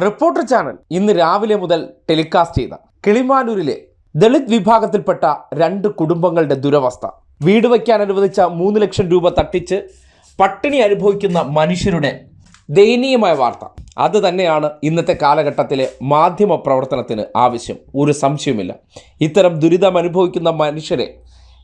Reporter channel ഇന്ന് രാവിലെ മുതൽ ടെലികാസ്റ്റ് ചെയ്ത കിളിമാനൂരിലെ ദളിത് വിഭാഗത്തിൽപ്പെട്ട രണ്ട് കുടുംബങ്ങളുടെ ദുരവസ്ഥ. വീട് വയ്ക്കാൻ അനുവദിച്ച മൂന്ന് ലക്ഷം രൂപ തട്ടിച്ച് പട്ടിണി അനുഭവിക്കുന്ന മനുഷ്യരുടെ ദയനീയമായ വാർത്ത. അത് തന്നെയാണ് ഇന്നത്തെ കാലഘട്ടത്തിലെ മാധ്യമ പ്രവർത്തനത്തിന് ആവശ്യം. ഒരു സംശയവുമില്ല. ഇത്തരം ദുരിതം അനുഭവിക്കുന്ന മനുഷ്യരെ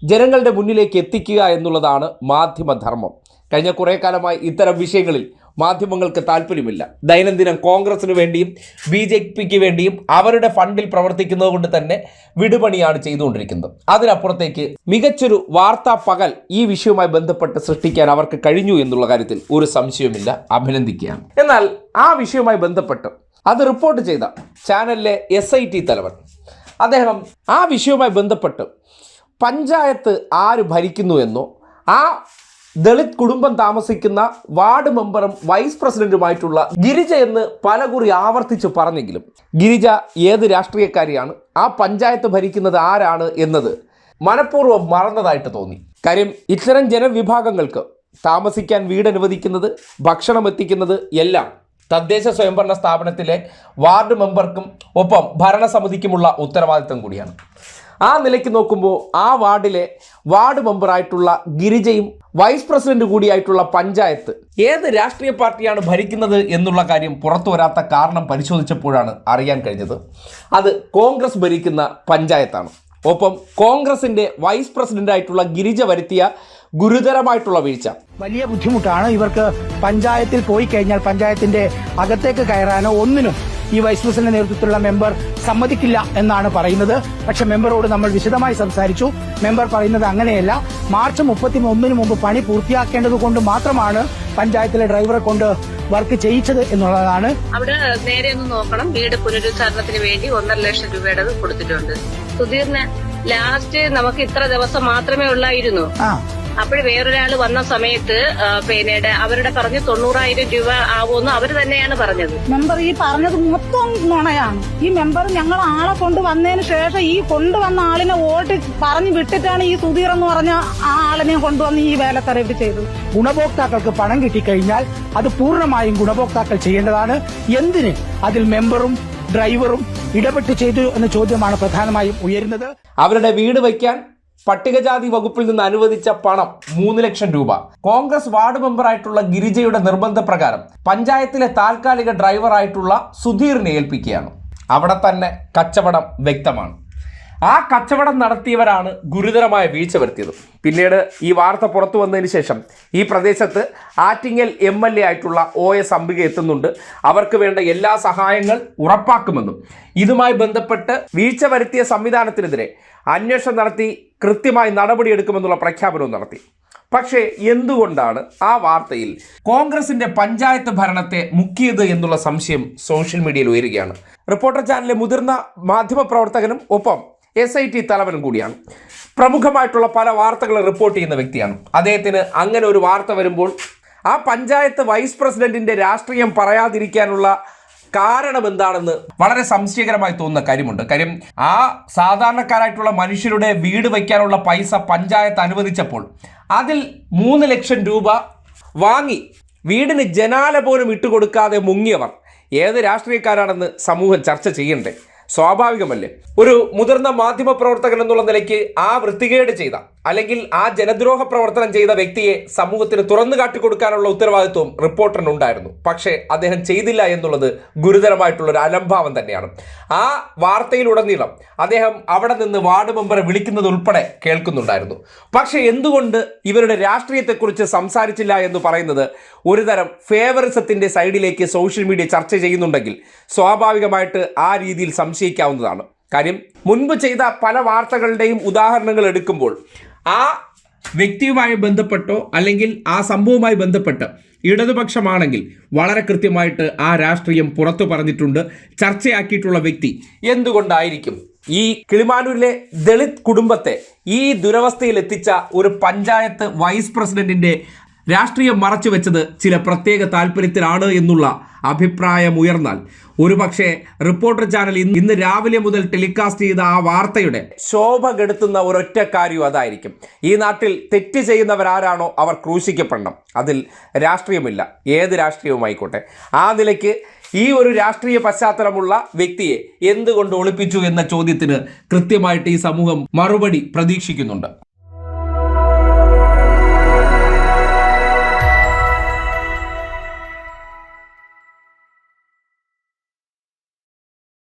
ജനങ്ങളുടെ മുന്നിലേക്ക് എത്തിക്കുക എന്നുള്ളതാണ് മാധ്യമധർമ്മം കഴിഞ്ഞ കുറേ കാലമായി ഇത്തരം വിഷയങ്ങളിൽ മാധ്യമങ്ങൾക്ക് താല്പര്യമില്ല. ദൈനംദിനം കോൺഗ്രസിന് വേണ്ടിയും ബി ജെ പിക്ക് വേണ്ടിയും അവരുടെ ഫണ്ടിൽ പ്രവർത്തിക്കുന്നത് കൊണ്ട് തന്നെ വിടുപണിയാണ് ചെയ്തുകൊണ്ടിരിക്കുന്നത്. അതിനപ്പുറത്തേക്ക് മികച്ചൊരു വാർത്താ പകൽ ഈ വിഷയവുമായി ബന്ധപ്പെട്ട് സൃഷ്ടിക്കാൻ അവർക്ക് കഴിഞ്ഞു എന്നുള്ള കാര്യത്തിൽ ഒരു സംശയവുമില്ല. അഭിനന്ദിക്കുകയാണ്. എന്നാൽ ആ വിഷയവുമായി ബന്ധപ്പെട്ട് അത് റിപ്പോർട്ട് ചെയ്ത ചാനലിലെ എസ് ഐ ടി തലവൻ അദ്ദേഹം ആ വിഷയവുമായി ബന്ധപ്പെട്ട് പഞ്ചായത്ത് ആര് ഭരിക്കുന്നു എന്നോ ആ ദളിത് കുടുംബം താമസിക്കുന്ന വാർഡ് മെമ്പറും വൈസ് പ്രസിഡന്റുമായിട്ടുള്ള ഗിരിജ എന്ന് പലകുറി ആവർത്തിച്ച് പറഞ്ഞെങ്കിലും ഗിരിജ ഏത് രാഷ്ട്രീയക്കാരിയാണ്? ആ പഞ്ചായത്ത് ഭരിക്കുന്നത് ആരാണ് എന്നത് മനഃപൂർവം മറന്നതായിട്ട് തോന്നി. കാര്യം ഇത്തരം ജനവിഭാഗങ്ങൾക്ക് താമസിക്കാൻ വീട് അനുവദിക്കുന്നത് ഭക്ഷണം എത്തിക്കുന്നത് എല്ലാം തദ്ദേശ സ്വയംഭരണ സ്ഥാപനത്തിലെ വാർഡ് മെമ്പർക്കും ഒപ്പം ഭരണസമിതിക്കുമുള്ള ഉത്തരവാദിത്തം കൂടിയാണ്. ആ നിലയ്ക്ക് നോക്കുമ്പോൾ ആ വാർഡിലെ വാർഡ് മെമ്പറായിട്ടുള്ള ഗിരിജയും വൈസ് പ്രസിഡന്റ് കൂടിയായിട്ടുള്ള പഞ്ചായത്ത് ഏത് രാഷ്ട്രീയ പാർട്ടിയാണ് ഭരിക്കുന്നത് എന്നുള്ള കാര്യം പുറത്തു വരാത്ത കാരണം പരിശോധിച്ചപ്പോഴാണ് അറിയാൻ കഴിഞ്ഞത്. അത് കോൺഗ്രസ് ഭരിക്കുന്ന പഞ്ചായത്താണ്. ഒപ്പം കോൺഗ്രസിന്റെ വൈസ് പ്രസിഡന്റായിട്ടുള്ള ഗിരിജ വരുത്തിയ ഗുരുതരമായിട്ടുള്ള വീഴ്ച. വലിയ ബുദ്ധിമുട്ടാണ് ഇവർക്ക് പഞ്ചായത്തിൽ പോയി കഴിഞ്ഞാൽ പഞ്ചായത്തിന്റെ അകത്തേക്ക് കയറാനോ ഒന്നിനും ഈ വൈസ് പ്രസിഡന്റ് നേതൃത്വത്തിലുള്ള മെമ്പർ സമ്മതിക്കില്ല എന്നാണ് പറയുന്നത്. പക്ഷെ മെമ്പറോട് നമ്മൾ വിശദമായി സംസാരിച്ചു. മെമ്പർ പറയുന്നത് അങ്ങനെയല്ല. മാർച്ച് മുപ്പത്തി ഒന്നിന് മുമ്പ് പണി പൂർത്തിയാക്കേണ്ടത് കൊണ്ട് മാത്രമാണ് പഞ്ചായത്തിലെ ഡ്രൈവറെ കൊണ്ട് വർക്ക് ചെയ്യിച്ചത് എന്നുള്ളതാണ്. അവിടെ നേരെ ഒന്ന് നോക്കണം. വീട് പുനരുദ്ധാരണത്തിന് വേണ്ടി ഒന്നര ലക്ഷം രൂപയുടെ കൊടുത്തിട്ടുണ്ട്. സുധീറിന് ലാസ്റ്റ് നമുക്ക് ഇത്ര ദിവസം മാത്രമേ ഉള്ളായിരുന്നു. അപ്പോൾ വേറൊരാൾ വന്ന സമയത്ത് പിന്നെ അവരുടെ പറഞ്ഞ് തൊണ്ണൂറായിരം രൂപ ആവുമെന്ന് അവർ തന്നെയാണ് പറഞ്ഞത്. മെമ്പർ ഈ പറഞ്ഞത് മൊത്തം നുണയാണ്. ഈ മെമ്പർ ഞങ്ങൾ ആളെ കൊണ്ടുവന്നതിന് ശേഷം ഈ കൊണ്ടുവന്ന ആളിനെ വോട്ട് പറഞ്ഞു വിട്ടിട്ടാണ് ഈ സുധീർ എന്ന് പറഞ്ഞ ആ ആളിനെ കൊണ്ടുവന്ന് ഈ ഇവിടെ ചെയ്തത്. ഗുണഭോക്താക്കൾക്ക് പണം കിട്ടിക്കഴിഞ്ഞാൽ അത് പൂർണമായും ഗുണഭോക്താക്കൾ ചെയ്യേണ്ടതാണ്. എന്തിന് അതിൽ മെമ്പറും ഡ്രൈവറും ഇടപെട്ട് ചെയ്തു എന്ന ചോദ്യമാണ് പ്രധാനമായും ഉയരുന്നത്. അവരുടെ വീട് വയ്ക്കാൻ പട്ടികജാതി വകുപ്പിൽ നിന്ന് അനുവദിച്ച പണം മൂന്ന് ലക്ഷം രൂപ. കോൺഗ്രസ് വാർഡ് മെമ്പറായിട്ടുള്ള ഗിരിജയുടെ നിർബന്ധപ്രകാരം പഞ്ചായത്തിലെ താൽക്കാലിക ഡ്രൈവറായിട്ടുള്ള സുധീറിനെ ഏൽപ്പിക്കുകയാണ്. അവിടെ തന്നെ കച്ചവടം വ്യക്തമാണ്. ആ കച്ചവടം നടത്തിയവരാണ് ഗുരുതരമായ വീഴ്ച വരുത്തിയത്. പിന്നീട് ഈ വാർത്ത പുറത്തു വന്നതിന് ശേഷം ഈ പ്രദേശത്ത് ആറ്റിങ്ങൽ എം എൽ എ ആയിട്ടുള്ള ഒ എസ് അംബിക എത്തുന്നുണ്ട്. അവർക്ക് വേണ്ട എല്ലാ സഹായങ്ങൾ ഉറപ്പാക്കുമെന്നും ഇതുമായി ബന്ധപ്പെട്ട് വീഴ്ച വരുത്തിയ സംവിധാനത്തിനെതിരെ അന്വേഷണം നടത്തി കൃത്യമായി നടപടിയെടുക്കുമെന്നുള്ള പ്രഖ്യാപനവും നടത്തി. പക്ഷേ എന്തുകൊണ്ടാണ് ആ വാർത്തയിൽ കോൺഗ്രസിന്റെ പഞ്ചായത്ത് ഭരണത്തെ മുക്കിയത് എന്നുള്ള സംശയം സോഷ്യൽ മീഡിയയിൽ ഉയരുകയാണ്? റിപ്പോർട്ടർ ചാനലിലെ മുതിർന്ന മാധ്യമപ്രവർത്തകനും ഒപ്പം എസ് ഐ ടി തലവനും കൂടിയാണ്. പ്രമുഖമായിട്ടുള്ള പല വാർത്തകൾ റിപ്പോർട്ട് ചെയ്യുന്ന വ്യക്തിയാണ്. അദ്ദേഹത്തിന് അങ്ങനെ ഒരു വാർത്ത വരുമ്പോൾ ആ പഞ്ചായത്ത് വൈസ് പ്രസിഡന്റിന്റെ രാഷ്ട്രീയം പറയാതിരിക്കാനുള്ള കാരണം എന്താണെന്ന് വളരെ സംശയകരമായി തോന്നുന്ന കാര്യമുണ്ട്. കാര്യം ആ സാധാരണക്കാരായിട്ടുള്ള മനുഷ്യരുടെ വീട് വയ്ക്കാനുള്ള പൈസ പഞ്ചായത്ത് അനുവദിച്ചപ്പോൾ അതിൽ മൂന്ന് ലക്ഷം രൂപ വാങ്ങി വീടിന് ജനാല പോലും ഇട്ടുകൊടുക്കാതെ മുങ്ങിയവർ. ഏത് രാഷ്ട്രീയക്കാരാണെന്ന് സമൂഹം ചർച്ച ചെയ്യണ്ടേ? സ്വാഭാവികമല്ലേ? ഒരു മുതിർന്ന മാധ്യമ പ്രവർത്തകൻ എന്നുള്ള നിലയ്ക്ക് ആ വൃത്തികേട് ചെയ്ത അല്ലെങ്കിൽ ആ ജനദ്രോഹ പ്രവർത്തനം ചെയ്ത വ്യക്തിയെ സമൂഹത്തിന് തുറന്നു കാട്ടിക്കൊടുക്കാനുള്ള ഉത്തരവാദിത്വം റിപ്പോർട്ടറിനുണ്ടായിരുന്നു. പക്ഷേ അദ്ദേഹം ചെയ്തില്ല എന്നുള്ളത് ഗുരുതരമായിട്ടുള്ള ഒരു അലംഭാവം തന്നെയാണ്. ആ വാർത്തയിലുടനീളം അദ്ദേഹം അവിടെ നിന്ന് വാർഡ് മെമ്പറെ വിളിക്കുന്നത് ഉൾപ്പെടെ കേൾക്കുന്നുണ്ടായിരുന്നു. പക്ഷേ എന്തുകൊണ്ട് ഇവരുടെ രാഷ്ട്രീയത്തെക്കുറിച്ച് സംസാരിച്ചില്ല എന്ന് പറയുന്നത് ഒരുതരം ഫേവറിസത്തിന്റെ സൈഡിലേക്ക് സോഷ്യൽ മീഡിയ ചർച്ച ചെയ്യുന്നുണ്ടെങ്കിൽ സ്വാഭാവികമായിട്ട് ആ രീതിയിൽ സംശയിക്കാവുന്നതാണ്. കാര്യം മുൻപ് ചെയ്ത പല വാർത്തകളുടെയും ഉദാഹരണങ്ങൾ എടുക്കുമ്പോൾ ആ വ്യക്തിയുമായി ബന്ധപ്പെട്ടോ അല്ലെങ്കിൽ ആ സംഭവവുമായി ബന്ധപ്പെട്ട് ഇടതുപക്ഷമാണെങ്കിൽ വളരെ കൃത്യമായിട്ട് ആ രാഷ്ട്രീയം പുറത്തു പറഞ്ഞിട്ടുണ്ട് ചർച്ചയാക്കിയിട്ടുള്ള വ്യക്തി എന്തുകൊണ്ടായിരിക്കും? ഈ കിളിമാനൂരിലെ ദളിത് കുടുംബത്തെ ഈ ദുരവസ്ഥയിൽ എത്തിച്ച ഒരു പഞ്ചായത്ത് വൈസ് പ്രസിഡന്റിന്റെ രാഷ്ട്രീയം മറച്ചു വെച്ചത് ചില പ്രത്യേക താല്പര്യത്തിലാണ് എന്നുള്ള അഭിപ്രായം ഉയർന്നാൽ. ഒരുപക്ഷെ റിപ്പോർട്ടർ ചാനൽ ഇന്ന് ഇന്ന് രാവിലെ മുതൽ ടെലികാസ്റ്റ് ചെയ്ത ആ വാർത്തയുടെ ശോഭ കെടുത്തുന്ന ഒരൊറ്റ കാര്യം അതായിരിക്കും. ഈ നാട്ടിൽ തെറ്റ് ചെയ്യുന്നവരാരാണോ അവർ ക്രൂശിക്കപ്പെടണം. അതിൽ രാഷ്ട്രീയമില്ല. ഏത് രാഷ്ട്രീയവുമായിക്കോട്ടെ. ആ നിലയ്ക്ക് ഈ ഒരു രാഷ്ട്രീയ പശ്ചാത്തലമുള്ള വ്യക്തിയെ എന്തുകൊണ്ട് ഒളിപ്പിച്ചു എന്ന ചോദ്യത്തിന് കൃത്യമായിട്ട് ഈ സമൂഹം മറുപടി പ്രതീക്ഷിക്കുന്നുണ്ട്.